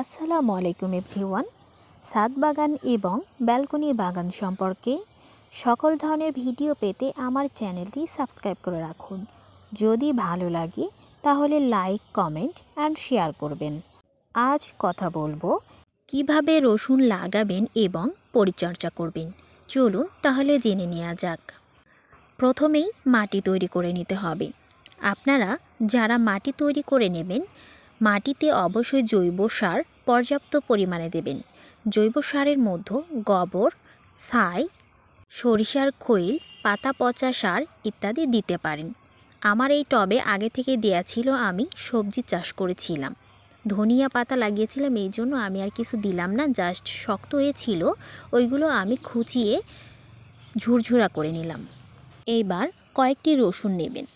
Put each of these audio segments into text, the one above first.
আসসালামু আলাইকুম এভরিওয়ান। ছাদ বাগান এবং ব্যালকনি বাগান সম্পর্কে সকল ধরনের ভিডিও পেতে আমার চ্যানেলটি সাবস্ক্রাইব করে রাখুন। যদি ভালো লাগে, তাহলে লাইক, কমেন্ট অ্যান্ড শেয়ার করবেন। আজ কথা বলব কীভাবে রসুন লাগাবেন এবং পরিচর্যা করবেন। চলুন তাহলে জেনে নেওয়া যাক। প্রথমেই মাটি তৈরি করে নিতে হবে। আপনারা যারা মাটি তৈরি করে নেবেন মাটিতে অবশ্যই জৈব সার পর্যাপ্ত পরিমাণে দেবেন। জৈব সারের মধ্যে গোবর, ছাই, সরিষার খৈল, পাতা পচা সার ইত্যাদি দিতে পারেন। আমার এই টবে আগে থেকে দেয়া ছিল আমি সবজি চাষ করেছিলাম। ধনিয়া পাতা লাগিয়েছিলাম, এই জন্য আমি আর কিছু দিলাম না জাস্ট শক্ত হয়েছিল ওইগুলো আমি খুঁচিয়ে ঝুরঝুরা করে নিলাম। এইবার কয়েকটি রসুন নেবেন।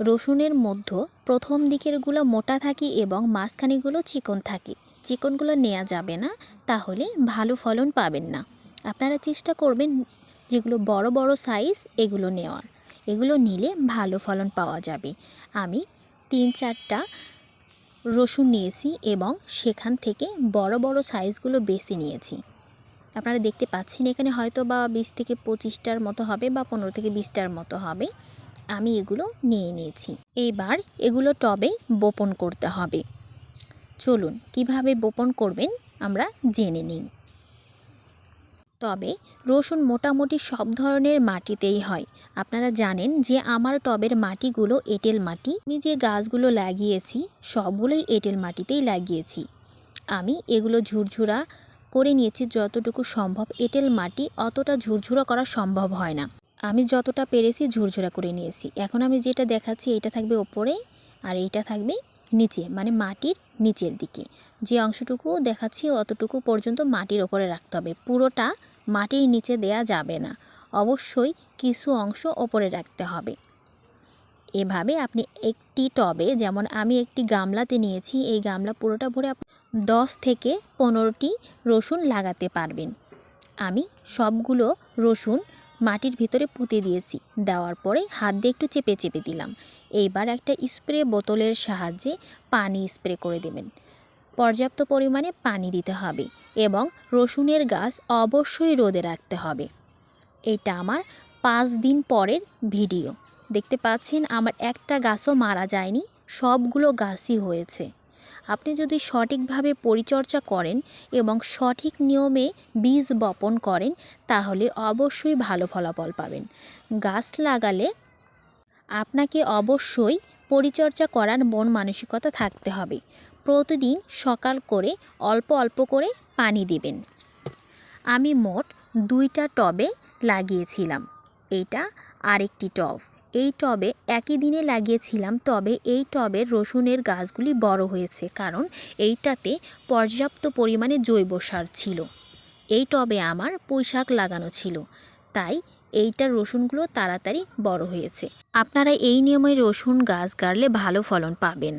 রসুনের মধ্য প্রথম দিকেরগুলো মোটা থাকে এবং মাঝখানেগুলো চিকন থাকে। চিকনগুলো নেওয়া যাবে না, তাহলে ভালো ফলন পাবেন না। আপনারা চেষ্টা করবেন যেগুলো বড় বড় সাইজ এগুলো নেওয়ার। এগুলো নিলে ভালো ফলন পাওয়া যাবে। আমি তিন চারটা রসুন নিয়েছি এবং সেখান থেকে বড় বড় সাইজগুলো বেশি নিয়েছি। আপনারা দেখতে পাচ্ছেন এখানে হয়তো বা বিশ থেকে পঁচিশটার মতো হবে বা পনেরো থেকে বিশটার মতো হবে। আমি এগুলো নিয়ে নিয়েছি। এইবার এগুলো টবে বপন করতে হবে। চলুন, কীভাবে বপন করবেন আমরা জেনে নিই। তবে রসুন মোটামুটি সব ধরনের মাটিতেই হয়। আপনারা জানেন যে আমার টবের মাটিগুলো এঁটেল মাটি। আমি যে গাছগুলো লাগিয়েছি, সবগুলোই এঁটেল মাটিতেই লাগিয়েছি। আমি এগুলো ঝুরঝুরা করে নিয়েছি, যতটুকু সম্ভব। এঁটেল মাটি অতটা ঝুরঝুরা করা সম্ভব হয় না। আমি যতটা পেরেছি ঝুরঝুরা করে নিয়েছি। এখন আমি যেটা দেখাচ্ছি এটা থাকবে ওপরে আর এইটা থাকবে নিচে মানে মাটির নিচের দিকে। যে অংশটুকু দেখাচ্ছি অতটুকু পর্যন্ত মাটির ওপরে রাখতে হবে। পুরোটা মাটির নিচে দেয়া যাবে না। অবশ্যই কিছু অংশ ওপরে রাখতে হবে। এভাবে আপনি একটি টবে, যেমন আমি একটি গামলাতে নিয়েছি, এই গামলা পুরোটা ভরে দশ থেকে পনেরোটি রসুন লাগাতে পারবেন। আমি সবগুলো রসুন মাটির ভিতরে পুঁতে দিয়েছি। দেওয়ার পরে হাত দিয়ে একটু চেপে চেপে দিলাম। এইবার একটা স্প্রে বোতলের সাহায্যে পানি স্প্রে করে দেবেন। পর্যাপ্ত পরিমাণে পানি দিতে হবে এবং রসুনের গাছ অবশ্যই রোদে রাখতে হবে। এটা আমার পাঁচ দিন পরের ভিডিও। দেখতে পাচ্ছেন আমার একটা গাছও মারা যায়নি, সবগুলো গাছই হয়েছে। আপনি যদি সঠিকভাবে পরিচর্যা করেন এবং সঠিক নিয়মে বীজ বপন করেন, তাহলে অবশ্যই ভালো ফলাফল পাবেন। গাছ লাগালে আপনাকে অবশ্যই পরিচর্যা করার মন মানসিকতা থাকতে হবে। প্রতিদিন সকাল করে অল্প অল্প করে পানি দিবেন। আমি মোট দুইটা টবে লাগিয়েছিলাম। এইটা আরেকটি টব। এই টবে একই দিনে লাগিয়েছিলাম, তবে এই টবের রসুনের গাছগুলি বড় হয়েছে, কারণ এইটাতে পর্যাপ্ত পরিমাণে জৈব সার ছিল। এই টবে আমার পুঁইশাক লাগানো ছিল, তাই এইটার রসুনগুলো তাড়াতাড়ি বড় হয়েছে। আপনারা এই নিয়মে রসুন গাছ গাড়লে ভালো ফলন পাবেন।